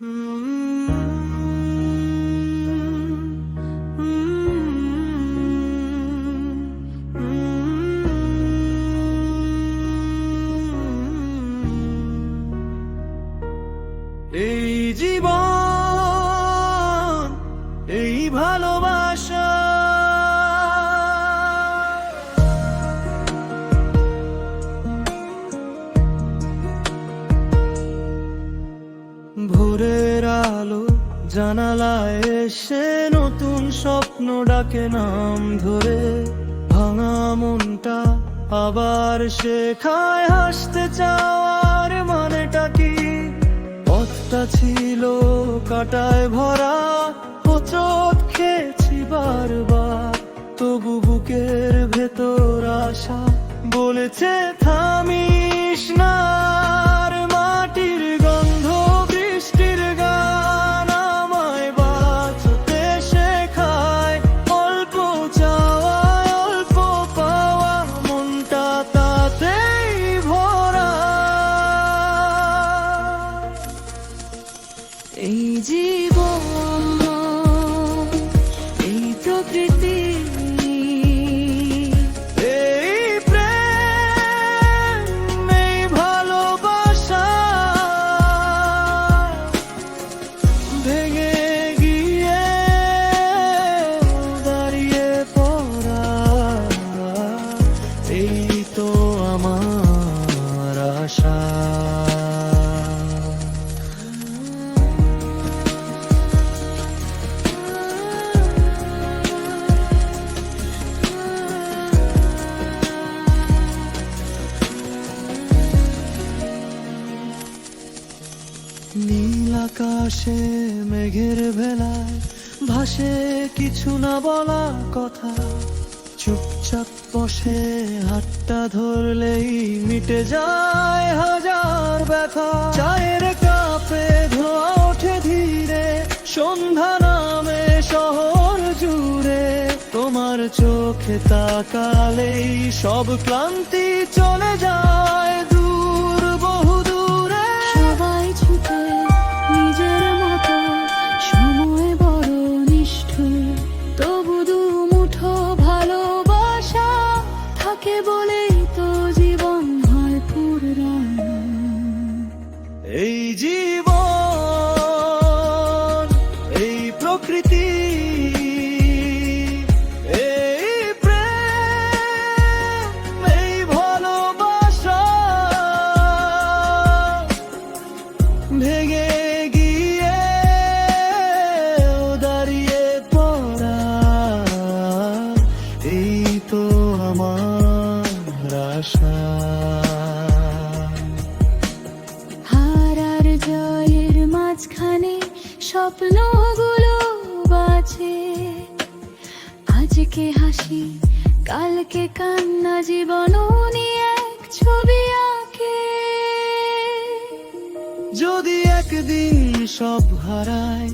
এই জানালায় এসে নতুন স্বপ্ন ডাকে নাম ধরে। ভাঙা মনটা আবার শেখায় হাসতে চাওয়ার মানেটা কি? পথটা ছিল কাটায় ভরা, হোচট খেয়েছি বারবার। তবু বুকের ভেতর আশা বলেছে, থামিস না। আকাশে মেঘের ভেলায়, ভাসে কিছু না বলা কথা। চুপচাপ বসে হাতটা ধরলেই মিটে যায় হাজার ব্যথা। চায়ের কাপে ধোয়া ওঠে ধীরে, সন্ধ্যা নামে শহর জুড়ে। তোমার চোখে তাকালেই সব ক্লান্তি চলে যায় এই স্বপ্নগুলো বাঁচে আজকে হাসি, কালকে কান্না জীবন এক ছবি আঁকে। যদি একদিন সব হারায়,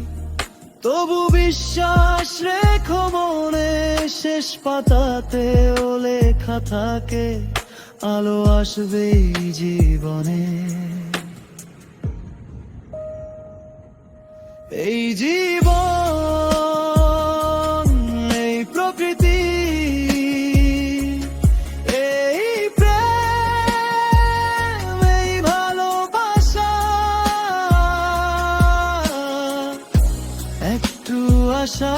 তবু বিশ্বাস রেখো মনে, শেষ পাতাতে ও লেখা থাকে, আলো আসবে জীবনে। এই জীবন, এই প্রকৃতি, এই প্রেম, এই ভালোবাসা, একটু আশা,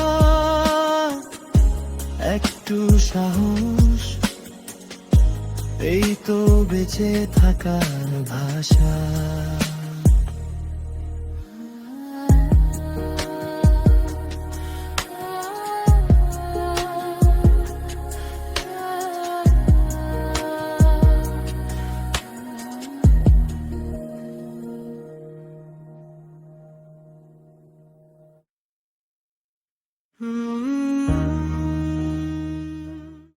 একটু সাহস, এই তো বেঁচে থাকার ভাষা।